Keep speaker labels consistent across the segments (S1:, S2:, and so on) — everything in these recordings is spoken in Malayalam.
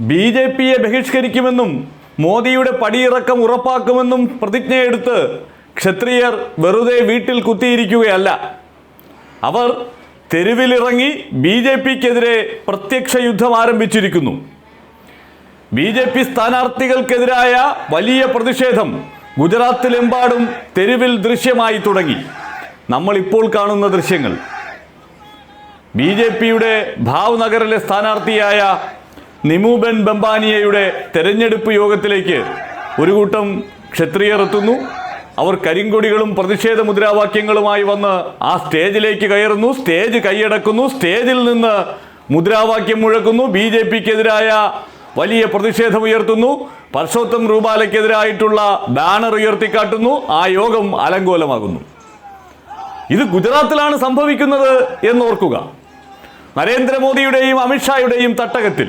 S1: ബി ജെ പിയെ ബഹിഷ്കരിക്കുമെന്നും മോദിയുടെ പടിയിറക്കം ഉറപ്പാക്കുമെന്നും പ്രതിജ്ഞയെടുത്ത് ക്ഷത്രിയർ വെറുതെ വീട്ടിൽ കുത്തിയിരിക്കുകയല്ല. അവർ തെരുവിലിറങ്ങി ബി ജെ പിക്കെതിരെ പ്രത്യക്ഷ യുദ്ധം ആരംഭിച്ചിരിക്കുന്നു. ബി ജെ പി സ്ഥാനാർത്ഥികൾക്കെതിരായ വലിയ പ്രതിഷേധം ഗുജറാത്തിലെമ്പാടും തെരുവിൽ ദൃശ്യമായി തുടങ്ങി. നമ്മൾ ഇപ്പോൾ കാണുന്ന ദൃശ്യങ്ങൾ. ബി ജെ പിയുടെ ഭാവ്നഗറിലെ സ്ഥാനാർത്ഥിയായ നിമുബൻ ബംബാനിയയുടെ തെരഞ്ഞെടുപ്പ് യോഗത്തിലേക്ക് ഒരു കൂട്ടം ക്ഷത്രിയർ എത്തുന്നു. അവർ കരിങ്കൊടികളും പ്രതിഷേധ മുദ്രാവാക്യങ്ങളുമായി വന്ന് ആ സ്റ്റേജിലേക്ക് കയറുന്നു. സ്റ്റേജ് കൈയടക്കുന്നു. സ്റ്റേജിൽ നിന്ന് മുദ്രാവാക്യം മുഴക്കുന്നു. ബി ജെ പിക്കെതിരായ വലിയ പ്രതിഷേധം ഉയർത്തുന്നു. പർഷോത്തം റൂപാലയ്ക്കെതിരായിട്ടുള്ള ബാനർ ഉയർത്തിക്കാട്ടുന്നു. ആ യോഗം അലങ്കോലമാകുന്നു. ഇത് ഗുജറാത്തിലാണ് സംഭവിക്കുന്നത് എന്നോർക്കുക. നരേന്ദ്രമോദിയുടെയും അമിത്ഷായുടെയും തട്ടകത്തിൽ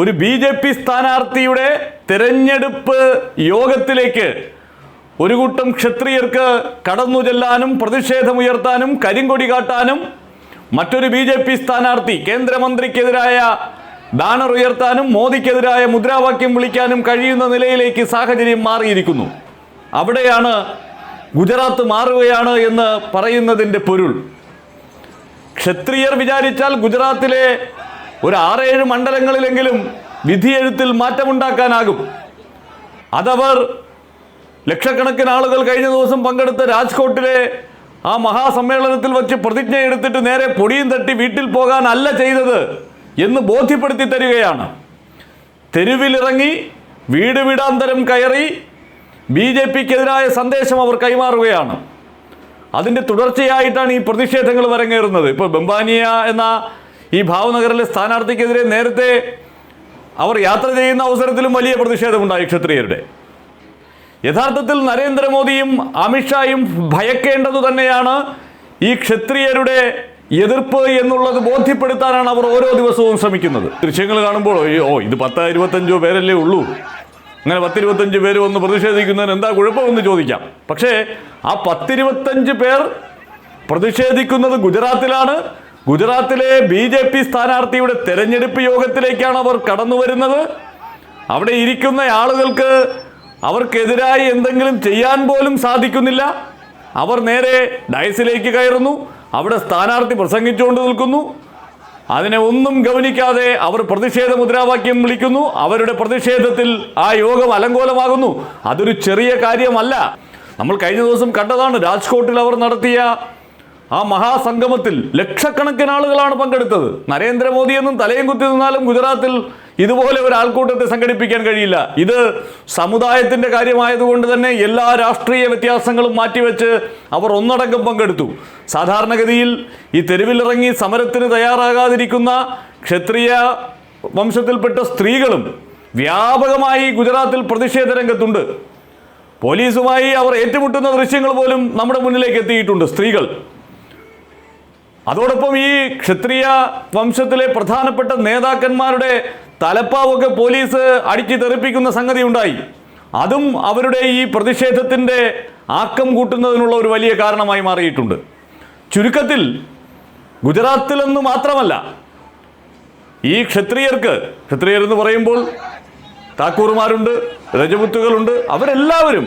S1: ഒരു ബി ജെ പി സ്ഥാനാർത്ഥിയുടെ തെരഞ്ഞെടുപ്പ് യോഗത്തിലേക്ക് ഒരു കൂട്ടം ക്ഷത്രിയർക്ക് കടന്നു ചെല്ലാനും പ്രതിഷേധമുയർത്താനും കരിങ്കൊടി കാട്ടാനും മറ്റൊരു ബി ജെ പി സ്ഥാനാർത്ഥി കേന്ദ്രമന്ത്രിക്കെതിരായ ബാനർ ഉയർത്താനും മോദിക്കെതിരായ മുദ്രാവാക്യം വിളിക്കാനും കഴിയുന്ന നിലയിലേക്ക് സാഹചര്യം മാറിയിരിക്കുന്നു. അവിടെയാണ് ഗുജറാത്ത് മാറുകയാണ് എന്ന് പറയുന്നതിന്റെ പൊരുൾ. ക്ഷത്രിയർ വിചാരിച്ചാൽ ഗുജറാത്തിലെ ഒരു ആറേഴ് മണ്ഡലങ്ങളിലെങ്കിലും വിധിയെഴുത്തിൽ മാറ്റമുണ്ടാക്കാനാകും. അതവർ ലക്ഷക്കണക്കിന് ആളുകൾ കഴിഞ്ഞ ദിവസം പങ്കെടുത്ത രാജ്കോട്ടിലെ ആ മഹാസമ്മേളനത്തിൽ വച്ച് പ്രതിജ്ഞ എടുത്തിട്ട് നേരെ പൊടിയും തട്ടി വീട്ടിൽ പോകാനല്ല ചെയ്തത് എന്ന് ബോധ്യപ്പെടുത്തി തരികയാണ്. തെരുവിലിറങ്ങി വീട് വീടാന്തരം കയറി ബി ജെ പിക്കെതിരായ സന്ദേശം അവർ കൈമാറുകയാണ്. അതിന്റെ തുടർച്ചയായിട്ടാണ് ഈ പ്രതിഷേധങ്ങൾ വരങ്ങേറുന്നത്. ഇപ്പോൾ ബംബാനിയ എന്ന ഈ ഭാവനഗറിലെ സ്ഥാനാർത്ഥിക്കെതിരെ നേരത്തെ അവർ യാത്ര ചെയ്യുന്ന അവസരത്തിലും വലിയ പ്രതിഷേധമുണ്ടായി ക്ഷത്രിയരുടെ. യഥാർത്ഥത്തിൽ നരേന്ദ്രമോദിയും അമിത്ഷായും ഭയക്കേണ്ടത് തന്നെയാണ് ഈ ക്ഷത്രിയരുടെ എതിർപ്പ് എന്നുള്ളത് ബോധ്യപ്പെടുത്താനാണ് അവർ ഓരോ ദിവസവും ശ്രമിക്കുന്നത്. ദൃശ്യങ്ങൾ കാണുമ്പോൾ ഓ ഇത് പത്ത് ഇരുപത്തഞ്ചോ പേരല്ലേ ഉള്ളൂ. അങ്ങനെ പത്തിരുപത്തഞ്ച് പേര് വന്ന് പ്രതിഷേധിക്കുന്നതിന് എന്താ കുഴപ്പമെന്ന് ചോദിക്കാം. പക്ഷേ ആ പത്തിരുപത്തഞ്ച് പേർ പ്രതിഷേധിക്കുന്നത് ഗുജറാത്തിലാണ്. ഗുജറാത്തിലെ ബി ജെ പി സ്ഥാനാർത്ഥിയുടെ തെരഞ്ഞെടുപ്പ് യോഗത്തിലേക്കാണ് അവർ കടന്നു വരുന്നത് അവിടെ ഇരിക്കുന്ന ആളുകൾക്ക് അവർക്കെതിരായി എന്തെങ്കിലും ചെയ്യാൻ പോലും സാധിക്കുന്നില്ല. അവർ നേരെ ഡയസിലേക്ക് കയറുന്നു. അവിടെ സ്ഥാനാർത്ഥി പ്രസംഗിച്ചുകൊണ്ട് നിൽക്കുന്നു. അതിനെ ഒന്നും ഗവനിക്കാതെ അവർ പ്രതിഷേധ മുദ്രാവാക്യം വിളിക്കുന്നു. അവരുടെ പ്രതിഷേധത്തിൽ ആ യോഗം അലങ്കോലമാകുന്നു. അതൊരു ചെറിയ കാര്യമല്ല. നമ്മൾ കഴിഞ്ഞ ദിവസം കണ്ടതാണ് രാജ്കോട്ടിൽ അവർ നടത്തിയ ആ മഹാസംഗമത്തിൽ ലക്ഷക്കണക്കിന് ആളുകളാണ് പങ്കെടുത്തത്. നരേന്ദ്രമോദിയെന്നും തലയും കുത്തി നിന്നാലും ഗുജറാത്തിൽ ഇതുപോലെ ഒരു ആൾക്കൂട്ടത്തെ സംഘടിപ്പിക്കാൻ കഴിയില്ല. ഇത് സമുദായത്തിന്റെ കാര്യമായതുകൊണ്ട് തന്നെ എല്ലാ രാഷ്ട്രീയ വ്യത്യാസങ്ങളും മാറ്റിവെച്ച് അവർ ഒന്നടങ്കം പങ്കെടുത്തു. സാധാരണഗതിയിൽ ഈ തെരുവിലിറങ്ങി സമരത്തിന് തയ്യാറാകാതിരിക്കുന്ന ക്ഷത്രിയ വംശത്തിൽപ്പെട്ട സ്ത്രീകളും വ്യാപകമായി ഗുജറാത്തിൽ പ്രതിഷേധ രംഗത്തുണ്ട്. പോലീസുമായി അവർ ഏറ്റുമുട്ടുന്ന ദൃശ്യങ്ങൾ പോലും നമ്മുടെ മുന്നിലേക്ക് എത്തിയിട്ടുണ്ട് സ്ത്രീകൾ. അതോടൊപ്പം ഈ ക്ഷത്രിയ വംശത്തിലെ പ്രധാനപ്പെട്ട നേതാക്കന്മാരുടെ തലപ്പാവൊക്കെ പോലീസ് അടിച്ചു തെറിപ്പിക്കുന്ന സംഗതി ഉണ്ടായി. അതും അവരുടെ ഈ പ്രതിഷേധത്തിന്റെ ആക്കം കൂട്ടുന്നതിനുള്ള ഒരു വലിയ കാരണമായി മാറിയിട്ടുണ്ട്. ചുരുക്കത്തിൽ ഗുജറാത്തിലെന്ന് മാത്രമല്ല ഈ ക്ഷത്രിയർക്ക് ക്ഷത്രിയർ എന്ന് പറയുമ്പോൾ താക്കൂർമാരുണ്ട് രജപുത്തുകളുണ്ട് അവരെല്ലാവരും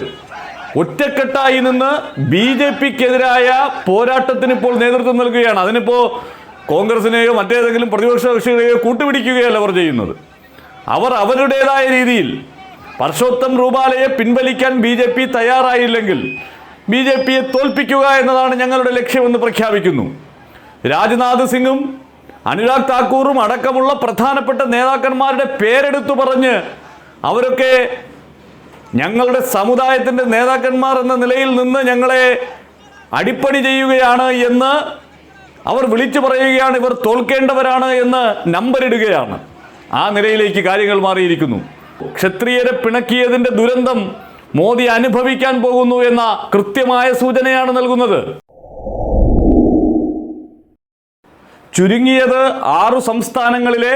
S1: ഒറ്റക്കെട്ടായി നിന്ന് ബി ജെ പിക്കെതിരായ പോരാട്ടത്തിന് ഇപ്പോൾ നേതൃത്വം നൽകുകയാണ്. അതിനിപ്പോൾ കോൺഗ്രസിനെയോ മറ്റേതെങ്കിലും പ്രതിപക്ഷ കക്ഷികളെയോ കൂട്ടുപിടിക്കുകയല്ല അവർ ചെയ്യുന്നത്. അവർ അവരുടേതായ രീതിയിൽ പർഷോത്തം റൂപാലയെ പിൻവലിക്കാൻ ബി ജെ പി തയ്യാറായില്ലെങ്കിൽ ബി ജെ പിയെ തോൽപ്പിക്കുക എന്നതാണ് ഞങ്ങളുടെ ലക്ഷ്യമെന്ന് പ്രഖ്യാപിക്കുന്നു. രാജ്നാഥ് സിംഗും അനുരാഗ് താക്കൂറും അടക്കമുള്ള പ്രധാനപ്പെട്ട നേതാക്കന്മാരുടെ പേരെടുത്തു പറഞ്ഞ് അവരൊക്കെ ഞങ്ങളുടെ സമുദായത്തിന്റെ നേതാക്കന്മാർ എന്ന നിലയിൽ നിന്ന് ഞങ്ങളെ അടിപ്പണി ചെയ്യുകയാണ് എന്ന് അവർ വിളിച്ചു പറയുകയാണ് ഇവർ തോൽക്കേണ്ടവരാണ് എന്ന് നമ്പരിടുകയാണ്. ആ നിലയിലേക്ക് കാര്യങ്ങൾ മാറിയിരിക്കുന്നു. ക്ഷത്രിയരെ പിണക്കിയതിന്റെ ദുരന്തം മോദി അനുഭവിക്കാൻ പോകുന്നു എന്ന കൃത്യമായ സൂചനയാണ് നൽകുന്നത്. ചുരുങ്ങിയത് ആറു സംസ്ഥാനങ്ങളിലെ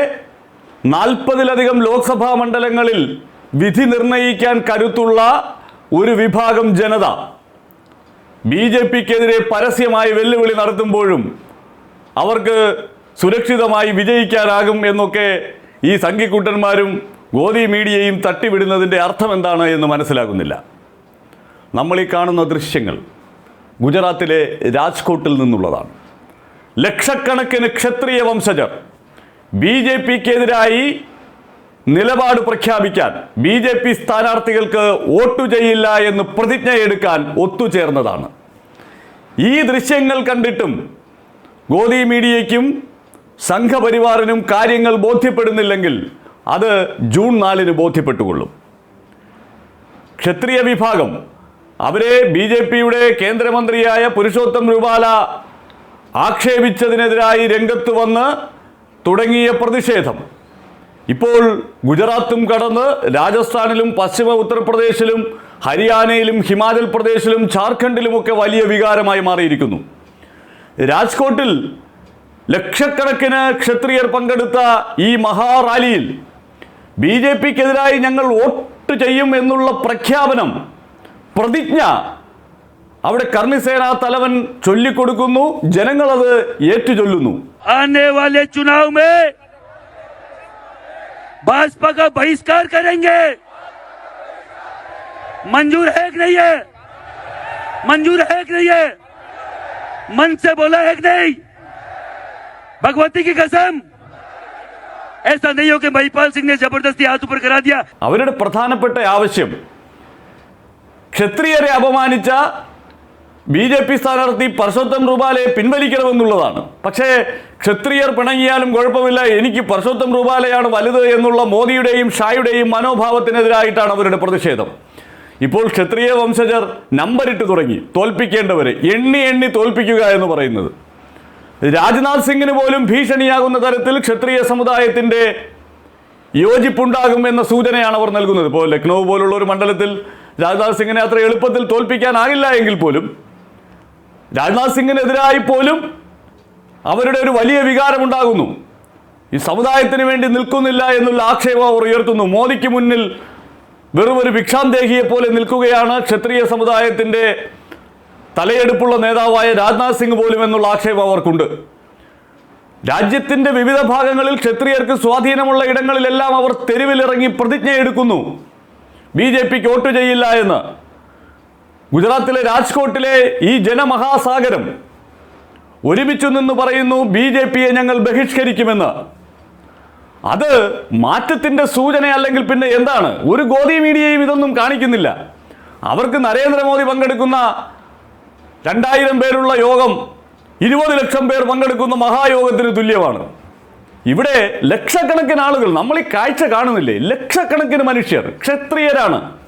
S1: നാൽപ്പതിലധികം ലോക്സഭാ മണ്ഡലങ്ങളിൽ വിധി നിർണയിക്കാൻ കരുത്തുള്ള ഒരു വിഭാഗം ജനത ബി ജെ പിക്കെതിരെ പരസ്യമായി വെല്ലുവിളി നടത്തുമ്പോഴും അവർക്ക് സുരക്ഷിതമായി വിജയിക്കാനാകും എന്നൊക്കെ ഈ സംഘിക്കുട്ടന്മാരും ഗോതി മീഡിയയും തട്ടിവിടുന്നതിന്റെ അർത്ഥം എന്താണ് എന്ന് മനസ്സിലാകുന്നില്ല. നമ്മൾ ഈ കാണുന്ന ദൃശ്യങ്ങൾ ഗുജറാത്തിലെ രാജ്കോട്ടിൽ നിന്നുള്ളതാണ്. ലക്ഷക്കണക്കിന് ക്ഷത്രിയ വംശജർ ബി ജെ പിക്കെതിരായി നിലപാട് പ്രഖ്യാപിക്കാൻ ബി ജെ പി സ്ഥാനാർത്ഥികൾക്ക് വോട്ടു ചെയ്യില്ല എന്ന് പ്രതിജ്ഞയെടുക്കാൻ ഒത്തുചേർന്നതാണ്. ഈ ദൃശ്യങ്ങൾ കണ്ടിട്ടും ഗോദി മീഡിയയ്ക്കും സംഘപരിവാറിനും കാര്യങ്ങൾ ബോധ്യപ്പെടുന്നില്ലെങ്കിൽ അത് ജൂൺ നാലിന് ബോധ്യപ്പെട്ടുകൊള്ളും. ക്ഷത്രിയ വിഭാഗം അവരെ ബി ജെ പിയുടെ കേന്ദ്രമന്ത്രിയായ പുരുഷോത്തം രൂപാല ആക്ഷേപിച്ചതിനെതിരായി രംഗത്ത് വന്ന് തുടങ്ങിയ പ്രതിഷേധം. ഇപ്പോൾ ഗുജറാത്തും കടന്ന് രാജസ്ഥാനിലും പശ്ചിമ ഉത്തർപ്രദേശിലും ഹരിയാനയിലും ഹിമാചൽ പ്രദേശിലും ജാർഖണ്ഡിലുമൊക്കെ വലിയ വികാരമായി മാറിയിരിക്കുന്നു. രാജ്കോട്ടിൽ ലക്ഷക്കണക്കിന് ക്ഷത്രിയർ പങ്കെടുത്ത ഈ മഹാറാലിയിൽ ബി ജെ പിക്കെതിരായി ഞങ്ങൾ വോട്ട് ചെയ്യും എന്നുള്ള പ്രഖ്യാപനം പ്രതിജ്ഞ അവിടെ കർണിസേനാ തലവൻ ചൊല്ലിക്കൊടുക്കുന്നു. ജനങ്ങളത് ഏറ്റുചൊല്ലുന്നു.
S2: भाजपा का बहिष्कार करेंगे मंजूर है कि नहीं है मंजूर है कि नहीं है मन से बोला है कि नहीं भगवती की कसम ऐसा नहीं हो कि महिपाल सिंह ने जबरदस्ती हाथ ऊपर करा दिया
S1: അവരുടെ പ്രധാനപ്പെട്ട ആവശ്യം ക്ഷത്രിയരെ അപമാനിച്ച ബി ജെ പി സ്ഥാനാർത്ഥി പർഷോത്തം റൂപാലയെ പിൻവലിക്കണമെന്നുള്ളതാണ്. പക്ഷേ ക്ഷത്രിയർ പിണങ്ങിയാലും കുഴപ്പമില്ല. എനിക്ക് പർഷോത്തം റൂപാലയാണ് വലുത് എന്നുള്ള മോദിയുടെയും ഷായുടെയും മനോഭാവത്തിനെതിരായിട്ടാണ് അവരുടെ പ്രതിഷേധം. ഇപ്പോൾ ക്ഷത്രിയ വംശജർ നമ്പരിട്ട് തുടങ്ങി. തോൽപ്പിക്കേണ്ടവരെ എണ്ണി എണ്ണി തോൽപ്പിക്കുക എന്ന് പറയുന്നത്. രാജ്നാഥ് സിംഗിന് പോലും ഭീഷണിയാകുന്ന തരത്തിൽ ക്ഷത്രിയ സമുദായത്തിന്റെ യോജിപ്പുണ്ടാകും എന്ന സൂചനയാണ് അവർ നൽകുന്നത്. ഇപ്പോൾ ലക്നൗ പോലുള്ള ഒരു മണ്ഡലത്തിൽ രാജ്നാഥ് സിംഗിനെ അത്ര എളുപ്പത്തിൽ തോൽപ്പിക്കാനാകില്ല എങ്കിൽ പോലും രാജ്നാഥ് സിംഗിനെതിരായി പോലും അവരുടെ ഒരു വലിയ വികാരമുണ്ടാകുന്നു. ഈ സമുദായത്തിന് വേണ്ടി നിൽക്കുന്നില്ല എന്നുള്ള ആക്ഷേപം അവർ ഉയർത്തുന്നു. മോദിക്ക് മുന്നിൽ വെറും ഒരു ഭിക്ഷാന്തേഹിയെ പോലെ നിൽക്കുകയാണ് ക്ഷത്രിയ സമുദായത്തിന്റെ തലയെടുപ്പുള്ള നേതാവായ രാജ്നാഥ് സിംഗ് പോലും എന്നുള്ള ആക്ഷേപം അവർക്കുണ്ട്. രാജ്യത്തിന്റെ വിവിധ ഭാഗങ്ങളിൽ ക്ഷത്രിയർക്ക് സ്വാധീനമുള്ള ഇടങ്ങളിലെല്ലാം അവർ തെരുവിലിറങ്ങി പ്രതിജ്ഞയെടുക്കുന്നു. ബി ജെ പിക്ക് വോട്ട് ചെയ്യില്ല എന്ന്. ഗുജറാത്തിലെ രാജ്കോട്ടിലെ ഈ ജനമഹാസാഗരം ഒരുമിച്ചു നിന്ന് പറയുന്നു ബി ജെ പിയെ ഞങ്ങൾ ബഹിഷ്കരിക്കുമെന്ന്. അത് മാറ്റത്തിന്റെ സൂചന അല്ലെങ്കിൽ പിന്നെ എന്താണ്? ഒരു ഗോദി മീഡിയയും ഇതൊന്നും കാണിക്കുന്നില്ല. അവർക്ക് നരേന്ദ്രമോദി പങ്കെടുക്കുന്ന രണ്ടായിരം പേരുള്ള യോഗം ഇരുപത് ലക്ഷം പേർ പങ്കെടുക്കുന്ന മഹായോഗത്തിന് തുല്യമാണ്. ഇവിടെ ലക്ഷക്കണക്കിന് ആളുകൾ നമ്മൾ ഈ കാഴ്ച കാണുന്നില്ലേ? ലക്ഷക്കണക്കിന് മനുഷ്യർ ക്ഷത്രിയരാണ്.